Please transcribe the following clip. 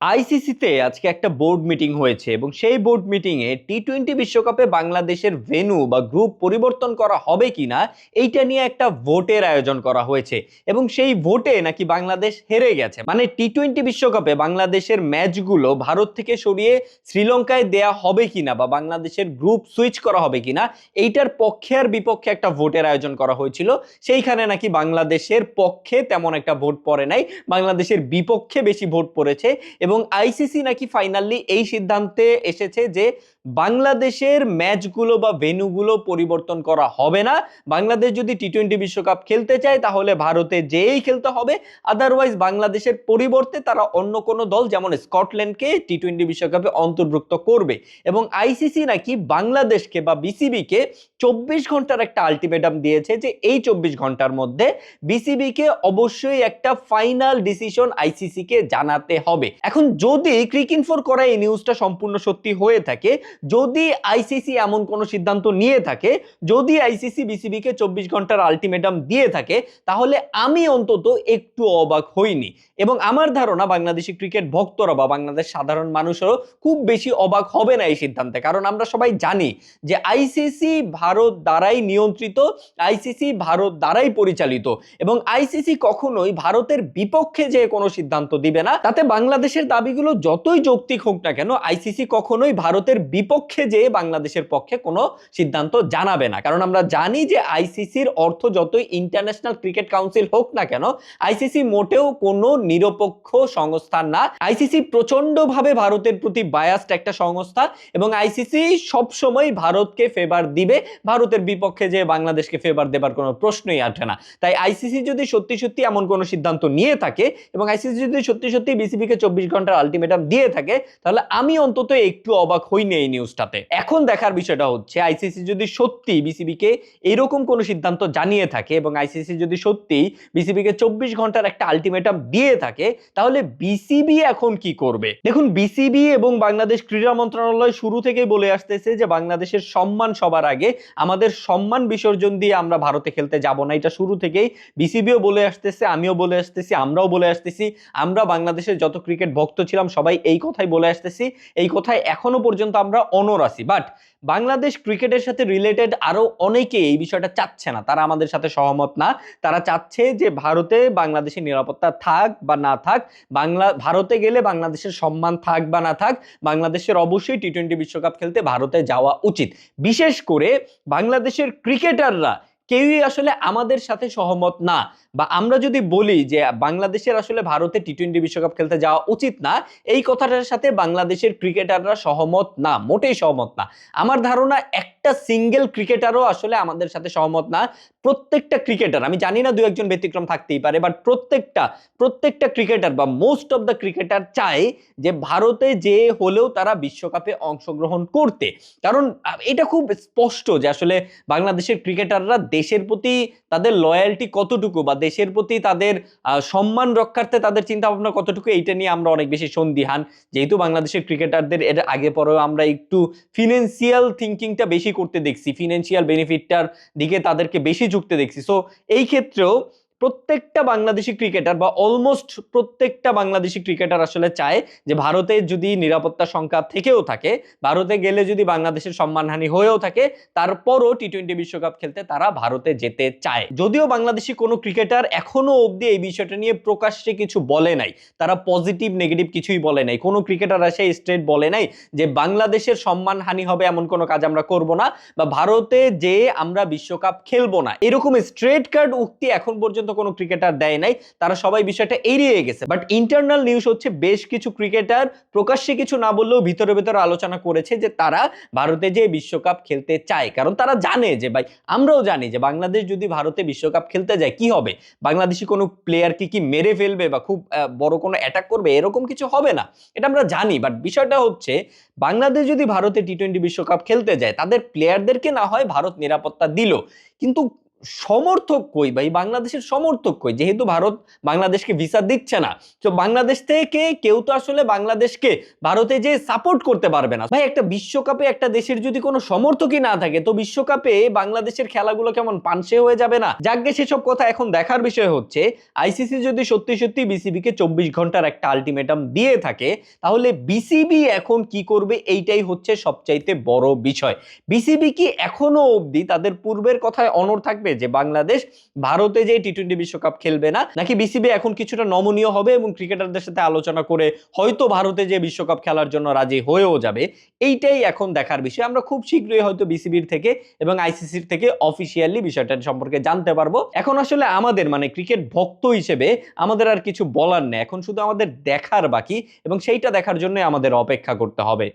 আইসিসিতে আজকে একটা board meeting হয়েছে এবং সেই বোর্ড মিটিংয়ে টি টোয়েন্টি বিশ্বকাপে বাংলাদেশের ভেন্যু বা গ্রুপ পরিবর্তন করা হবে কিনা, এইটা নিয়ে একটা ভোটের আয়োজন করা হয়েছে এবং সেই ভোটে নাকি বাংলাদেশ হেরে গেছে। মানে টি টোয়েন্টি বিশ্বকাপে বাংলাদেশের ম্যাচগুলো ভারত থেকে সরিয়ে শ্রীলঙ্কায় দেয়া হবে কি না বা বাংলাদেশের গ্রুপ সুইচ করা হবে কিনা, এইটার পক্ষে আর বিপক্ষে একটা ভোটের আয়োজন করা হয়েছিল। সেইখানে নাকি বাংলাদেশের পক্ষে তেমন একটা ভোট পড়ে নাই, বাংলাদেশের বিপক্ষে বেশি ভোট পড়েছে এবং আইসিসি নাকি ফাইনালি এই সিদ্ধান্তে এসেছে যে বাংলাদেশের ম্যাচগুলো বা ভেন্যুগুলো পরিবর্তন করা হবে না। বাংলাদেশ যদি টি টোয়েন্টি বিশ্বকাপ খেলতে চায়, তাহলে ভারতে যেই খেলতে হবে। আদারওয়াইজ বাংলাদেশের পরিবর্তে তারা অন্য কোনো দল, যেমন স্কটল্যান্ডকে টি টোয়েন্টি বিশ্বকাপে অন্তর্ভুক্ত করবে। এবং আইসিসি নাকি বাংলাদেশকে বা বিসিবিকে চব্বিশ ঘণ্টার একটা আলটিমেটাম দিয়েছে যে এই চব্বিশ ঘণ্টার মধ্যে বিসিবিকে অবশ্যই একটা ফাইনাল ডিসিশন আইসিসিকে জানাতে হবে। এখন যদি ক্রিক ইনফোর করা এই নিউজটা সম্পূর্ণ সত্যি হয়ে থাকে, যদি আইসিসি এমন কোনো সিদ্ধান্ত নিয়ে থাকে, যদি আইসিসি বিসিবিকে চব্বিশ ঘণ্টার আলটিমেটাম দিয়ে থাকে, তাহলে আমি অন্তত একটু অবাক হইনি। এবং আমার ধারণা বাংলাদেশি ক্রিকেট ভক্তরা বা বাংলাদেশ সাধারণ মানুষও খুব বেশি অবাক হবে না এই সিদ্ধান্তে। কারণ আমরা সবাই জানি যে আইসিসি ভারত দ্বারাই নিয়ন্ত্রিত আইসিসি ভারত দ্বারাই পরিচালিত। এবং আইসিসি কখনোই ভারতের বিপক্ষে যে কোনো সিদ্ধান্ত দিবে না, তাতে বাংলাদেশের দাবিগুলো যতই যৌক্তিক হোক না কেন আইসিসি কখনোই ভারতের বিপক্ষে যে বাংলাদেশের পক্ষে কোনো সিদ্ধান্ত জানাবে না। কারণ আমরা জানি যে আইসিসির অর্থ যতই ইন্টারন্যাশনাল ক্রিকেট কাউন্সিল হোক না কেন আইসিসি মোটেও কোনো নিরপেক্ষ সংস্থা না। আইসিসি প্রচন্ডভাবে ভারতের প্রতি বায়াস্ট একটা সংস্থা এবং আইসিসি সবসময় ভারতকে ফেভার দিবে। ভারতের বিপক্ষে যে বাংলাদেশকে ফেভার দেবার কোনো প্রশ্নই আসে না। তাই আইসিসি যদি সত্যি সত্যি এমন কোনো সিদ্ধান্ত নিয়ে থাকে এবং আইসিসি যদি সত্যি সত্যি বিসিবিকে চব্বিশ ঘণ্টার আলটিমেটাম দিয়ে থাকে, তাহলে আমি অন্তত একটু অবাক হইনি এই নিউজটাতে এখন দেখার বিষয়টা হচ্ছে আইসিসি যদি সত্যি বিসিবিকে এরকম কোনো সিদ্ধান্ত জানিয়ে থাকে এবং আইসিসি যদি সত্যি বিসিবিকে চব্বিশ ঘণ্টার একটা আলটিমেটাম দিয়ে থাকে, তাহলে বিসিবি এখন কি করবে? দেখুন বিসিবি এবং বাংলাদেশ ক্রীড়া মন্ত্রণালয় শুরু থেকেই বলে আসতেছে যে বাংলাদেশের সম্মান সবার আগে, আমাদের সম্মান বিসর্জন দিয়ে আমরা ভারতে খেলতে যাব না। এটা শুরু থেকেই বিসিবিও বলে আসতেছে, আমিও বলে আসতেছি, আমরাও বলে আসতেছি, আমরা বাংলাদেশের যত ক্রিকেট ভক্ত ছিলাম, সবাই এই কথাই বলে আসতেছি। এই কথায় এখনও পর্যন্ত আমরা অনর আছি। বাট বাংলাদেশ ক্রিকেটের সাথে রিলেটেড আরও অনেকে এই বিষয়টা চাচ্ছে না। তারা আমাদের সাথে সহমত না। তারা চাচ্ছে যে ভারতে বাংলাদেশের নিরাপত্তা থাক বা না থাক, বাংলা, ভারতে গেলে বাংলাদেশের সম্মান থাক বা না থাক, বাংলাদেশের অবশ্যই টি টোয়েন্টি বিশ্বকাপ খেলতে ভারতে যাওয়া উচিত। বিশেষ করে বাংলাদেশের ক্রিকেটাররা কেউই আসলে আমাদের সাথে সহমত না। বা আমরা যদি বলি যে বাংলাদেশের আসলে ভারতে টি টোয়েন্টি বিশ্বকাপ খেলতে যাওয়া উচিত না, এই কথাটার সাথে বাংলাদেশের ক্রিকেটাররা সহমত না, মোটেই সহমত না। আমার ধারণা একটা সিঙ্গেল ক্রিকেটারও আসলে আমাদের সাথে সহমত না। প্রত্যেকটা ক্রিকেটার আমি জানি না দু একজন ব্যতিক্রম থাকতেই পারে বাট প্রত্যেকটা প্রত্যেকটা ক্রিকেটার বা মোস্ট অফ দ্য ক্রিকেটার চায় যে ভারতে যে হলেও তারা বিশ্বকাপে অংশগ্রহণ করতে। কারণ এটা খুব স্পষ্ট যে আসলে বাংলাদেশের ক্রিকেটাররা দেশের প্রতি তাদের লয়্যালটি কতটুকু বা দেশের প্রতি তাদের সম্মান রক্ষার্থে তাদের চিন্তা ভাবনা কতটুকু, এইটা নিয়ে আমরা অনেক বেশি সন্দিহান। যেহেতু বাংলাদেশের ক্রিকেটারদের এর আগে পরেও আমরা একটু ফিনান্সিয়াল থিঙ্কিংটা বেশি করতে দেখছি ফিনান্সিয়াল বেনিফিটটার দিকে তাদেরকে বেশি ঝুঁকতে দেখছি। সো এই ক্ষেত্রেও প্রত্যেকটা বাংলাদেশি ক্রিকেটার বা অলমোস্ট প্রত্যেকটা বাংলাদেশি ক্রিকেটার আসলে চায় যে ভারতে যদি নিরাপত্তা সংখ্যা থেকেও থাকে, ভারতে গেলে যদি বাংলাদেশের সম্মানহানি হয়েও থাকে, তারপরও টি টোয়েন্টি বিশ্বকাপ খেলতে তারা ভারতে যেতে চায়। যদিও বাংলাদেশি কোনো ক্রিকেটার এখনও অবধি এই বিষয়টা নিয়ে প্রকাশ্যে কিছু বলে নাই, তারা পজিটিভ নেগেটিভ কিছুই বলে নাই। কোনো ক্রিকেটার আসে স্ট্রেট বলে নাই যে বাংলাদেশের সম্মানহানি হবে এমন কোনো কাজ আমরা করব না বা ভারতে যে আমরা বিশ্বকাপ খেলব না। এরকম স্ট্রেট কার্ড উক্তি এখন পর্যন্ত কোনো ক্রিকেটার দেয় নাই, তারা সবাই বিষয়টা এড়িয়ে গেছে। বাট ইন্টারনাল নিউজ হচ্ছে বেশ কিছু ক্রিকেটার প্রকাশ্যে কিছু না বললেও ভিতরে ভিতরে আলোচনা করেছে যে তারা ভারতে যে বিশ্বকাপ খেলতে চায়। কারণ তারা জানে যে ভাই, আমরাও জানি যে বাংলাদেশ যদি ভারতে বিশ্বকাপ খেলতে যায়, কি হবে? বাংলাদেশি কোনো প্লেয়ারকে কি মেরে ফেলবে বা খুব বড় কোনো অ্যাটাক করবে? এরকম কিছু হবে না। এটা আমরা জানি বাট বিষয়টা হচ্ছে বাংলাদেশ যদি ভারতে টি টোয়েন্টি বিশ্বকাপ খেলতে যায়, তাদের প্লেয়ারদেরকে না হয় ভারত নিরাপত্তা দিল। কিন্তু সমর্থক কই ভাই বাংলাদেশের সমর্থক কই? যেহেতু ভারত বাংলাদেশকে ভিসা দিচ্ছে না। তো বাংলাদেশ থেকে কেউ তো আসলে বাংলাদেশকে ভারতে যে সাপোর্ট করতে পারবে না। ভাই, একটা বিশ্বকাপে একটা দেশের যদি কোনো সমর্থকই না থাকে, তো বিশ্বকাপে বাংলাদেশের খেলাগুলো কেমন পানসে হয়ে যাবে না? যাকে সেসব কথা এখন দেখার বিষয় হচ্ছে আইসিসি যদি সত্যি সত্যি বিসিবিকে চব্বিশ ঘণ্টার একটা আলটিমেটাম দিয়ে থাকে, তাহলে বিসিবি এখন কি করবে? এইটাই হচ্ছে সবচাইতে বড় বিষয়। বিসিবি কি এখনও অবধি তাদের পূর্বের কথায় অনর থাকবে? যে বাংলাদেশ ভারতে যে টি টোয়েন্টি বিশ্বকাপ খেলবে না, নাকি বিসিবি এখন কিছুটা নমনীয় হবে এবং ক্রিকেটারদের সাথে আলোচনা করে হয়তো ভারতে যে বিশ্বকাপ খেলার জন্য রাজি হয়েও যাবে, এইটাই এখন দেখার বিষয়। আমরা খুব শীঘ্রই হয়তো বিসিবির থেকে এবং আইসিসির থেকে অফিসিয়ালি বিষয়টা সম্পর্কে জানতে পারব। এখন আসলে আমাদের মানে ক্রিকেট ভক্ত হিসেবে আমাদের আর কিছু বলার নেই। এখন শুধু আমাদের দেখার বাকি এবং সেইটা দেখার জন্য আমাদের অপেক্ষা করতে হবে।